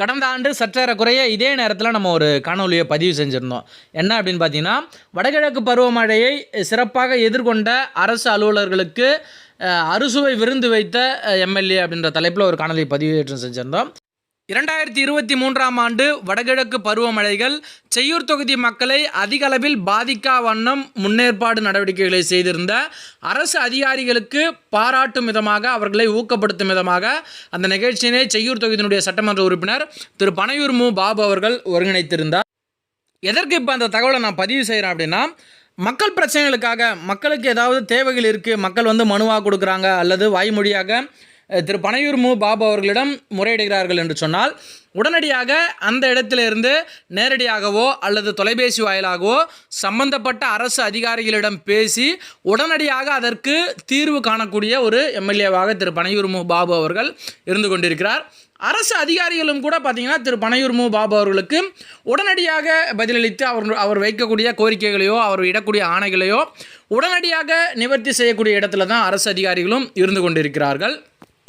கடந்த ஆண்டு சற்றேறக்குறைய இதே நேரத்தில் நம்ம ஒரு காணொலியை பதிவு செஞ்சுருந்தோம். என்ன அப்படின்னு பார்த்தீங்கன்னா வடகிழக்கு பருவமழையை சிறப்பாக எதிர்கொண்ட அரசு அலுவலர்களுக்கு அறுசுவை விருந்து வைத்த எம்எல்ஏ அப்படின்ற தலைப்பில் ஒரு காணொலி பதிவேற்றம் செஞ்சுருந்தோம். இரண்டாயிரத்தி இருபத்தி மூன்றாம் ஆண்டு வடகிழக்கு பருவமழைகள் செய்யூர் தொகுதி மக்களை அதிக அளவில் பாதிக்கா வண்ணம் முன்னேற்பாடு நடவடிக்கைகளை செய்திருந்த அரசு அதிகாரிகளுக்கு பாராட்டும் விதமாக அவர்களை ஊக்கப்படுத்தும் விதமாக அந்த நிகழ்ச்சியினை செய்யூர் தொகுதியினுடைய சட்டமன்ற உறுப்பினர் திரு. பனையூர் மு. பாபு அவர்கள் ஒருங்கிணைத்திருந்தார். எதற்கு இப்போ அந்த தகவலை நான் பதிவு செய்கிறேன் அப்படின்னா மக்கள் பிரச்சனைகளுக்காக மக்களுக்கு ஏதாவது தேவைகள் இருக்குது மக்கள் வந்து மனுவாக கொடுக்குறாங்க அல்லது வாய்மொழியாக திரு பனையூர் மு பாபு அவர்களிடம் முறையிடுகிறார்கள் என்று சொன்னால் உடனடியாக அந்த இடத்திலிருந்து நேரடியாகவோ அல்லது தொலைபேசி வாயிலாகவோ சம்பந்தப்பட்ட அரசு அதிகாரிகளிடம் பேசி உடனடியாக அதற்கு தீர்வு காணக்கூடிய ஒரு எம்எல்ஏவாக திரு பனையூர் மு பாபு அவர்கள் இருந்து கொண்டிருக்கிறார். அரசு அதிகாரிகளும் கூட பார்த்திங்கன்னா திரு பனையூர் மு பாபு அவர்களுக்கு உடனடியாக பதிலளித்து அவர் அவர் வைக்கக்கூடிய கோரிக்கைகளையோ அவர் இடக்கூடிய ஆணைகளையோ உடனடியாக நிவர்த்தி செய்யக்கூடிய இடத்துல தான் அரசு அதிகாரிகளும் இருந்து கொண்டிருக்கிறார்கள்.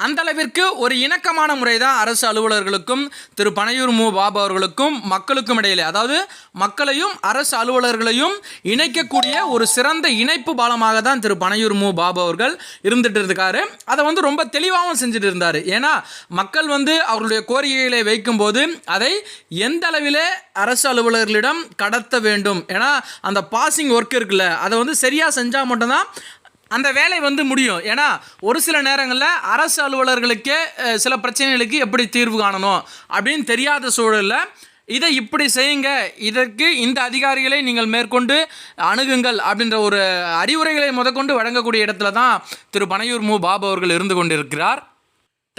அந்த அளவிற்கு ஒரு இணக்கமான முறை தான் அரசு அலுவலர்களுக்கும் திரு. பனையூர் மு. பாபா அவர்களுக்கும் மக்களுக்கும் இடையிலே அதாவது மக்களையும் அரசு அலுவலர்களையும் இணைக்கக்கூடிய ஒரு சிறந்த இணைப்பு பாலமாக தான் திரு. பனையூர் மு. பாபா அவர்கள் இருந்துட்டு இருக்காரு. அதை வந்து ரொம்ப தெளிவாகவும் செஞ்சுட்டு இருந்தார். ஏன்னா மக்கள் வந்து அவர்களுடைய கோரிக்கைகளை வைக்கும்போது அதை எந்த அளவிலே அரசு அலுவலர்களிடம் கடத்த வேண்டும்? ஏன்னா அந்த பாசிங் ஒர்க் இருக்குல்ல அதை வந்து சரியாக செஞ்சால் மட்டும்தான் அந்த வேலை வந்து முடியும். ஏன்னா ஒரு சில நேரங்களில் அரசு அலுவலர்களுக்கே சில பிரச்சனைகளுக்கு எப்படி தீர்வு காணணும் அப்படின்னு தெரியாத சூழலில் இதை இப்படி செய்யுங்க. இதற்கு இந்த அதிகாரிகளை நீங்கள் மேற்கொண்டு அணுகுங்கள் அப்படின்ற ஒரு அறிவுரைகளை முதற்கொண்டு வழங்கக்கூடிய இடத்துல தான் திரு. பனையூர் மு. பாபு அவர்கள் இருந்து கொண்டிருக்கிறார்.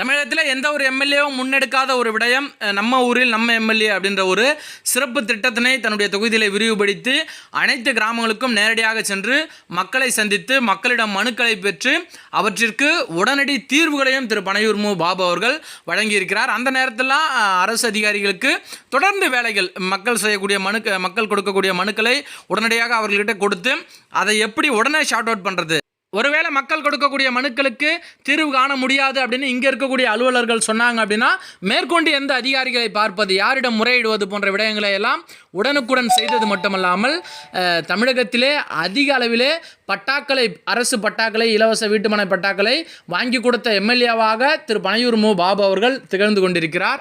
தமிழகத்தில் எந்த ஒரு எம்எல்ஏவும் முன்னெடுக்காத ஒரு விடயம் நம்ம ஊரில் நம்ம எம்எல்ஏ அப்படின்ற ஒரு சிறப்பு திட்டத்தினை தன்னுடைய தொகுதியில் விரிவுபடுத்தி அனைத்து கிராமங்களுக்கும் நேரடியாக சென்று மக்களை சந்தித்து மக்களிடம் மனுக்களை பெற்று அவற்றிற்கு உடனடி தீர்வுகளையும் திரு பனையூர் மு. பாபு அவர்கள் வழங்கியிருக்கிறார். அந்த நேரத்திலாம் அரசு அதிகாரிகளுக்கு தொடர்ந்து வேலைகள் மக்கள் செய்யக்கூடிய மனு மக்கள் கொடுக்கக்கூடிய மனுக்களை உடனடியாக அவர்கள்கிட்ட கொடுத்து அதை எப்படி உடனே ஷார்ட் அவுட் பண்ணுறது ஒருவேளை மக்கள் கொடுக்கக்கூடிய மனுக்களுக்கு தீர்வு காண முடியாது அப்படின்னு இங்கே இருக்கக்கூடிய அலுவலர்கள் சொன்னாங்க அப்படின்னா மேற்கொண்டு எந்த அதிகாரிகளை பார்ப்பது யாரிடம் முறையிடுவது போன்ற விடயங்களை எல்லாம் உடனுக்குடன் செய்தது மட்டுமல்லாமல் தமிழகத்திலே அதிக அளவிலே பட்டாக்களை அரசு பட்டாக்களை இலவச வீட்டுமனை பட்டாக்களை வாங்கி கொடுத்த எம்எல்ஏவாக திரு. பனையூர் மு. பாபு அவர்கள் திகழ்ந்து கொண்டிருக்கிறார்.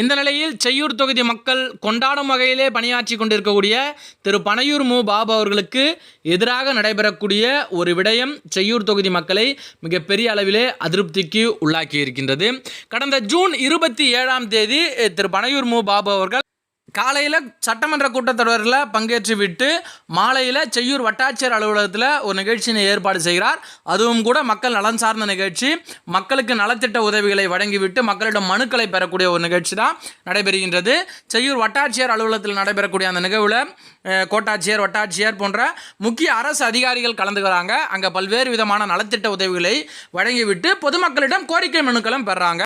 இந்த நிலையில் செய்யூர் தொகுதி மக்கள் கொண்டாடும் வகையிலே பணியாற்றி கொண்டிருக்கக்கூடிய திரு. பனையூர் மு. பாபு அவர்களுக்கு எதிராக நடைபெறக்கூடிய ஒரு விடயம் செய்யூர் தொகுதி மக்களை மிகப்பெரிய அளவிலே அதிருப்திக்கு உள்ளாக்கி இருக்கின்றது கடந்த ஜூன் இருபத்தி ஏழாம் தேதி திரு. பனையூர் மு. பாபு அவர்கள் காலையில் சட்டமன்ற கூட்டத்தொடரில் பங்கேற்று விட்டு மாலையில் செய்யூர் வட்டாட்சியர் அலுவலகத்தில் ஒரு நிகழ்ச்சியினை ஏற்பாடு செய்கிறார். அதுவும் கூட மக்கள் நலன் சார்ந்த நிகழ்ச்சி. மக்களுக்கு நலத்திட்ட உதவிகளை வழங்கிவிட்டு மக்களிடம் மனுக்களை பெறக்கூடிய ஒரு நிகழ்ச்சி தான் நடைபெறுகின்றது. செய்யூர் வட்டாட்சியர் அலுவலகத்தில் நடைபெறக்கூடிய அந்த நிகழ்வில் கோட்டாட்சியர் வட்டாட்சியர் போன்ற முக்கிய அரசு அதிகாரிகள் கலந்துக்கிறாங்க. அங்கே பல்வேறு விதமான நலத்திட்ட உதவிகளை வழங்கிவிட்டு பொதுமக்களிடம் கோரிக்கை மனுக்களும் பெறாங்க.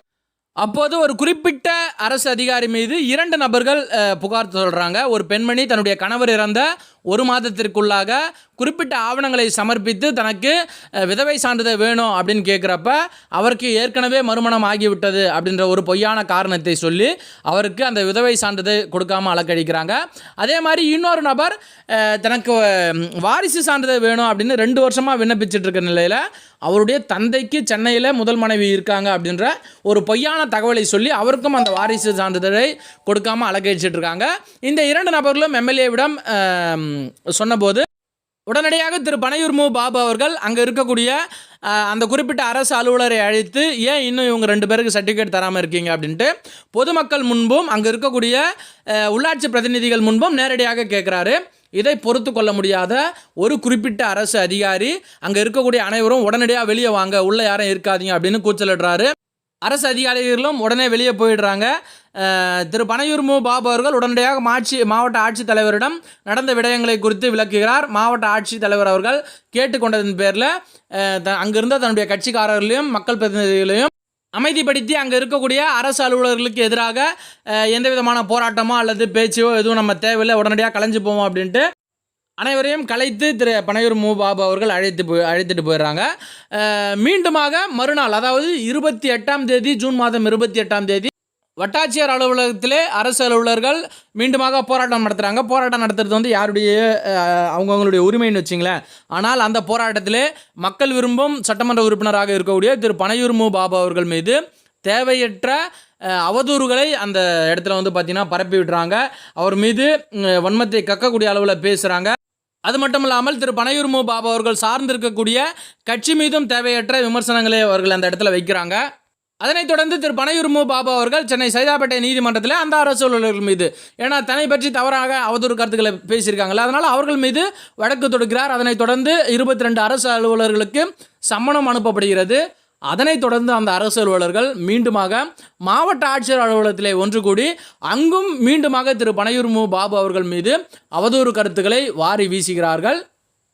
அப்போது ஒரு குறிப்பிட்ட அரசு அதிகாரி மீது இரண்டு நபர்கள் புகார் சொல்கிறாங்க ஒரு பெண்மணி தன்னுடைய கணவர் இறந்த ஒரு மாதத்திற்குள்ளாக குறிப்பிட்ட ஆவணங்களை சமர்ப்பித்து தனக்கு விதவை சான்றிதழ் வேணும் அப்படின்னு கேட்குறப்ப அவருக்கு ஏற்கனவே மறுமணம் ஆகிவிட்டது அப்படின்ற ஒரு பொய்யான காரணத்தை சொல்லி அவருக்கு அந்த விதவை சான்றிதழ் கொடுக்காம அலக்கழிக்கிறாங்க. அதே மாதிரி இன்னொரு நபர் தனக்கு வாரிசு சான்றிதழ் வேணும் அப்படின்னு ரெண்டு வருஷமாக விண்ணப்பிச்சுட்டு இருக்க நிலையில் அவருடைய தந்தைக்கு சென்னையில் முதல் மனைவி இருக்காங்க அப்படின்ற ஒரு பொய்யான தகவலை சொல்லி அவருக்கும் அந்த வாரிசு சான்றிதழை கொடுக்காம அலக்கழிச்சிட்டு இருக்காங்க. இந்த இரண்டு நபர்களும் எம்எல்ஏவிடம் சொன்னபோது உடனடியாக திரு. பனையூர் மு. பாபு அவர்கள் அங்கே இருக்கக்கூடிய அந்த குறிப்பிட்ட அரசு அலுவலரை அழைத்து ஏன் இன்னும் இவங்க ரெண்டு பேருக்கு சர்டிஃபிகேட் தராமல் இருக்கீங்க? அப்படின்ட்டு பொதுமக்கள் முன்பும் அங்கே இருக்கக்கூடிய உள்ளாட்சி பிரதிநிதிகள் முன்பும் நேரடியாக கேட்குறாரு இதை பொறுத்து கொள்ள முடியாத ஒரு குறிப்பிட்ட அரசு அதிகாரி அங்கே இருக்கக்கூடிய அனைவரும் உடனடியாக வெளியே வாங்க உள்ளே யாரும் இருக்காதீங்க அப்படின்னு கூச்சலிடுறாரு. அரசு அதிகாரிகளும் உடனே வெளியே போயிடுறாங்க. திரு பனையூர் மு. பாபு அவர்கள் உடனடியாக மாட்சி மாவட்ட ஆட்சித்தலைவரிடம் நடந்த விடயங்களை குறித்து விளக்குகிறார். மாவட்ட ஆட்சித்தலைவர் அவர்கள் கேட்டுக்கொண்டதன் பேரில் அங்கிருந்த தன்னுடைய கட்சிக்காரர்களையும் மக்கள் பிரதிநிதிகளையும் அமைதிப்படுத்தி அங்கே இருக்கக்கூடிய அரசு அலுவலர்களுக்கு எதிராக எந்த விதமான போராட்டமோ அல்லது பேச்சோ எதுவும் நம்ம தேவையில்லை உடனடியாக கலைஞ்சு போவோம் அப்படின்ட்டு அனைவரையும் கலைத்து திரு பனையூர் மு பாபு அவர்கள் அழைத்து போய் அழைத்துட்டு போயிடுறாங்க. மீண்டுமாக மறுநாள் அதாவது இருபத்தி எட்டாம் தேதி ஜூன் மாதம் இருபத்தி எட்டாம் தேதி வட்டாட்சியர் அலுவலகத்திலே அரசு அலுவலர்கள் மீண்டுமாக போராட்டம் நடத்துகிறாங்க போராட்டம் நடத்துறது வந்து யாருடைய அவங்கவுங்களுடைய உரிமைன்னு வச்சிங்களேன். ஆனால் அந்த போராட்டத்திலே மக்கள் விரும்பும் சட்டமன்ற உறுப்பினராக இருக்கக்கூடிய திரு பனையூர் மு பாபு அவர்கள் மீது தேவையற்ற அவதூறுகளை அந்த இடத்துல வந்து பார்த்திங்கன்னா பரப்பி விடுறாங்க அவர் மீது வன்மத்தை கக்கக்கூடிய அளவில் பேசுகிறாங்க அது மட்டும் இல்லாமல் திரு பனையூர் மு பாபு அவர்கள் சார்ந்திருக்கக்கூடிய கட்சி மீதும் தேவையற்ற விமர்சனங்களை அவர்கள் அந்த இடத்துல வைக்கிறாங்க. அதனைத் தொடர்ந்து திரு பனையூர் மு பாபு அவர்கள் சென்னை சைதாப்பேட்டை நீதிமன்றத்தில் அந்த அரசு அலுவலர்கள் மீது ஏன்னா தன்னை பற்றி தவறாக அவதூறு கருத்துக்களை பேசியிருக்காங்களா அதனால் அவர்கள் மீது வழக்கு தொடுக்கிறார். அதனைத் தொடர்ந்து இருபத்தி ரெண்டு அரசு அலுவலர்களுக்கு சம்மனம் அனுப்பப்படுகிறது. அதனைத் தொடர்ந்து அந்த அரசு அலுவலர்கள் மீண்டுமாக மாவட்ட ஆட்சியர் அலுவலகத்திலே ஒன்று கூடி அங்கும் மீண்டுமாக திரு. பனையூர் மு. பாபு அவர்கள் மீது அவதூறு கருத்துக்களை வாரி வீசுகிறார்கள்.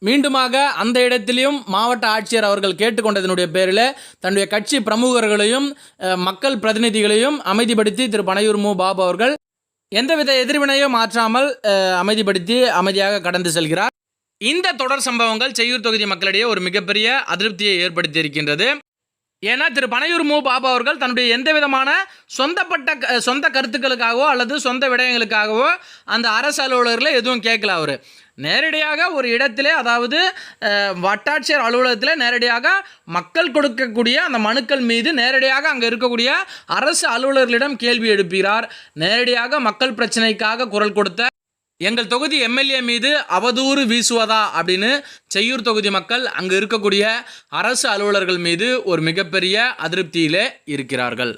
மீண்டுமாக அந்த இடத்திலையும் மாவட்ட ஆட்சியர் அவர்கள் கேட்டுக்கொண்டதனுடைய பேரில் தன்னுடைய கட்சி பிரமுகர்களையும் மக்கள் பிரதிநிதிகளையும் அமைதிப்படுத்தி திரு. பனையூர் மு. பாபு அவர்கள் எந்தவித எதிர்வினையும் மாற்றாமல் அமைதிப்படுத்தி அமைதியாக கடந்து செல்கிறார். இந்த தொடர் சம்பவங்கள் செய்யூர் தொகுதி மக்களிடையே ஒரு மிகப்பெரிய அதிருப்தியை ஏற்படுத்தி இருக்கின்றது ஏன்னா திரு பனையூர் மு பாபா அவர்கள் தன்னுடைய எந்த விதமான சொந்தப்பட்ட க- சொந்த கருத்துக்களுக்காகவோ அல்லது சொந்த விடயங்களுக்காகவோ அந்த அரசு அலுவலர்களை எதுவும் கேட்கல அவர். நேரடியாக ஒரு இடத்திலே அதாவது வட்டாட்சியர் அலுவலகத்தில் நேரடியாக மக்கள் கொடுக்கக்கூடிய அந்த மனுக்கள் மீது நேரடியாக அங்கே இருக்கக்கூடிய அரசு அலுவலர்களிடம் கேள்வி எழுப்புகிறார் நேரடியாக மக்கள் பிரச்சனைக்காக குரல் கொடுத்த எங்கள் தொகுதி எம்எல்ஏ மீது அவதூறு வீசுவதா அப்படின்னு செய்யூர் தொகுதி மக்கள் அங்கு இருக்கக்கூடிய அரசு அலுவலர்கள் மீது ஒரு மிகப்பெரிய அதிருப்தியிலே இருக்கிறார்கள்.